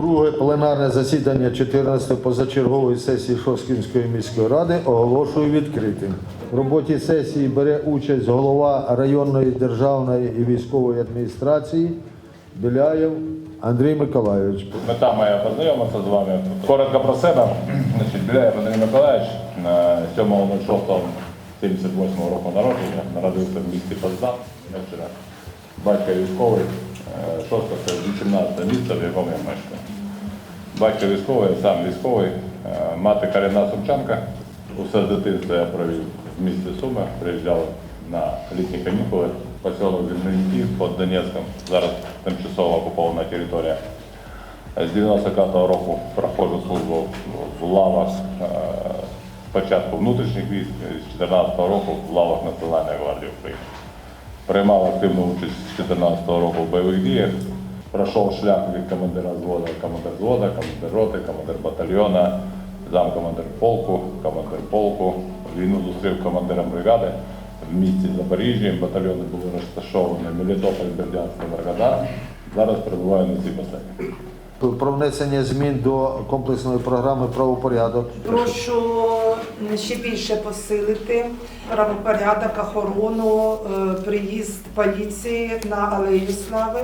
Друге пленарне засідання 14-ї позачергової сесії Шоскінської міської ради оголошую відкритим. В роботі сесії бере участь голова районної державної і військової адміністрації Біляєв Андрій Миколайович. Мета моя познайомитися з вами. Коротко про себе. Значить, Біляєв Андрій Миколаївич на 7.06.78 року народження народився в місті. Вчора. Батько військовий, е, шостка це 18 місце, в якому я мешкаю. Батько військовий, сам військовий, е, мати корінна сумчанка. Усе дитинство я провів в місті Суми, приїжджав на літні канікули, поселок Зельники під Донецьком, зараз тимчасово окупована територія. З 95-го року проходжу службу в лавах е, спочатку внутрішніх військ, з 14-го року в лавах Національної гвардії України. Приймав активну участь з 2014 року в бойових діях. Пройшов шлях від командира взводу, командир взводу, командир роти, командир батальйона, замкомандир полку, командир полку. Війну зустрів командиром бригади в місті Запоріжжя. Батальйони були розташовані Мелітополь, Бердянськ та Енергодар. Зараз перебуваю на цій посаді. Про внесення змін до комплексної програми правопорядок. Прошу ще більше посилити правопорядок, охорону, е, приїзд поліції на Алею Слави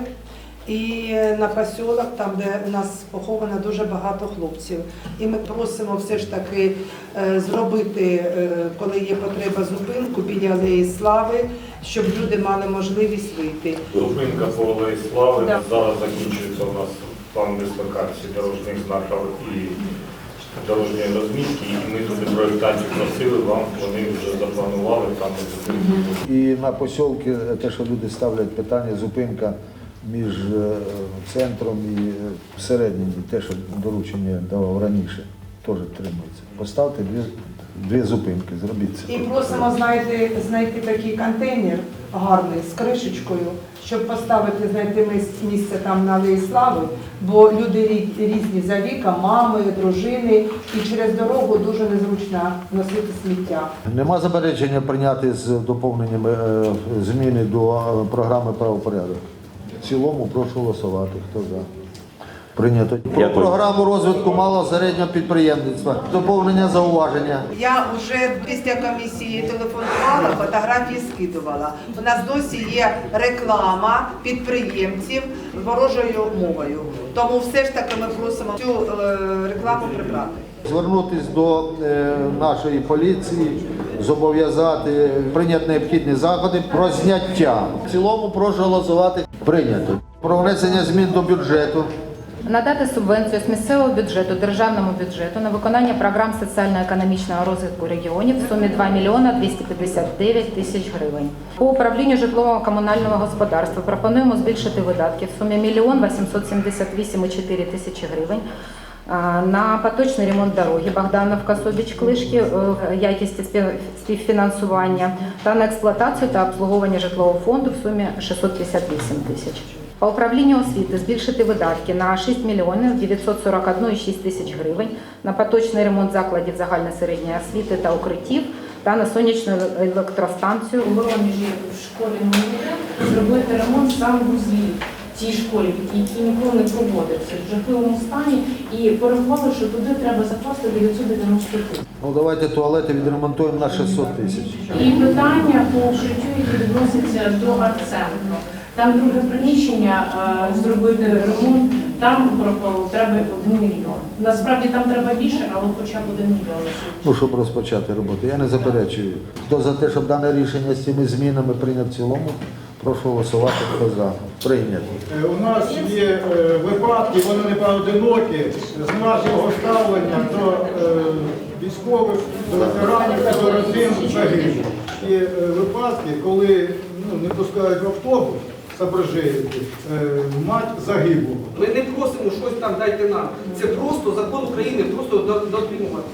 і на посілок, там, де у нас поховано дуже багато хлопців. І ми просимо все ж таки е, зробити, е, коли є потреба, зупинку біля Алеї Слави, щоб люди мали можливість вийти. Зупинка по Алеї Слави. Да. Зараз закінчується у нас план дислокації дорожніх знаків і дорожньої розмітки. І ми туди проєктантів просили, вам вони вже запланували там зупинку. І на посілки е, те, що люди ставлять питання, зупинка між е, центром і всередині, те, що доручення давав раніше, теж тримається. Поставте дві, дві зупинки, зробіть це. І просимо знайти, знайти такий контейнер гарний з кришечкою, щоб поставити, знайти місце там на Алеї Слави, бо люди різні за віком, мами, дружини, і через дорогу дуже незручно носити сміття. Нема заперечення прийняти з доповненнями е, зміни до е, програми правопорядок. Цілому прошу голосувати. Хто за? Прийнято. Про програму розвитку малого середнього підприємництва. Доповнення зауваження. Я вже після комісії телефонувала, фотографії скидувала. У нас досі є реклама підприємців ворожою мовою. Тому все ж таки ми просимо цю е, рекламу прибрати. Звернутись до е, нашої поліції, зобов'язати прийняти необхідні заходи про зняття. В цілому прошу голосувати. Прийнято. Про внесення змін до бюджету. Надати субвенцію з місцевого бюджету державному бюджету на виконання програм соціально-економічного розвитку регіонів в сумі 2 мільйона 259 тисяч гривень. По управлінню житлового комунального господарства пропонуємо збільшити видатки в сумі 1 мільйон 878,4 тисячі гривень. На поточний ремонт дороги Богдановка Собіч Клишки е, якісті спів- співфінансування та на експлуатацію та обслуговування житлового фонду в сумі 658 тисяч. По управлінню освіти збільшити видатки на 6 мільйонів 941,6 тисяч гривень на поточний ремонт закладів загальної середньої освіти та укриттів та на сонячну електростанцію. в Воронежі в школі МУР зробити ремонт саме в узлі цій школі, який ніколи не проводився в жахливому стані, і порахували, що туди треба закласти 990 тисяч. Ну давайте туалети відремонтуємо на 600 тисяч. І питання по укриттю, яке відноситься до арт-центру. Там друге приміщення е, зробити ремонт, там пропало треба 1 мільйон. Насправді там треба більше, але хоча б 1 мільйон. Ну, щоб розпочати роботу. Я не заперечую. Хто за те, щоб дане рішення з цими змінами прийняв в цілому, прошу голосувати. Хто за? Прийнято. Е, У нас є е, випадки, вони не поодинокі, з нашого ставлення до військових, до ветеранів та до родин загиблих. І е, випадки, коли ну, не пускають в автобус, соображаєте, е, мать загиблого. Ми не просимо щось там дайте нам. Це просто закон України, просто до- дотримувати.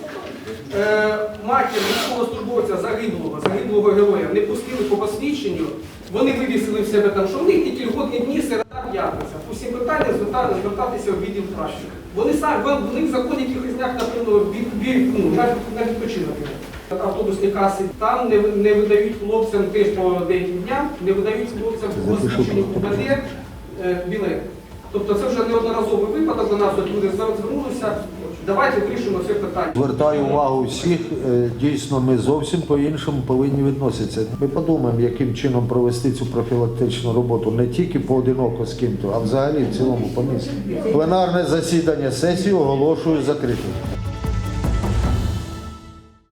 Е, матір військовослужбовця загиблого, загиблого героя не пустили по посвідченню. Вони вивісили в себе там, що в них тільки льготні дні, середа п'ятниця. По всім питанням звертати- звертатися в відділ праці. Вони самі, в них в законі якихось днях напевно на відпочинок. Автобусні каси там не, не видають хлопцям теж по деяким дням, не видають хлопцям по посвідченню УБД е, білет. Тобто це вже неодноразовий випадок до нас, люди звернулися. Давайте вирішимо це питання. Звертаю увагу всіх, е, дійсно, ми зовсім по-іншому повинні відноситися. Ми подумаємо, яким чином провести цю профілактичну роботу не тільки поодиноко з ким-то, а взагалі в цілому по місту. Пленарне засідання сесії оголошую закритим.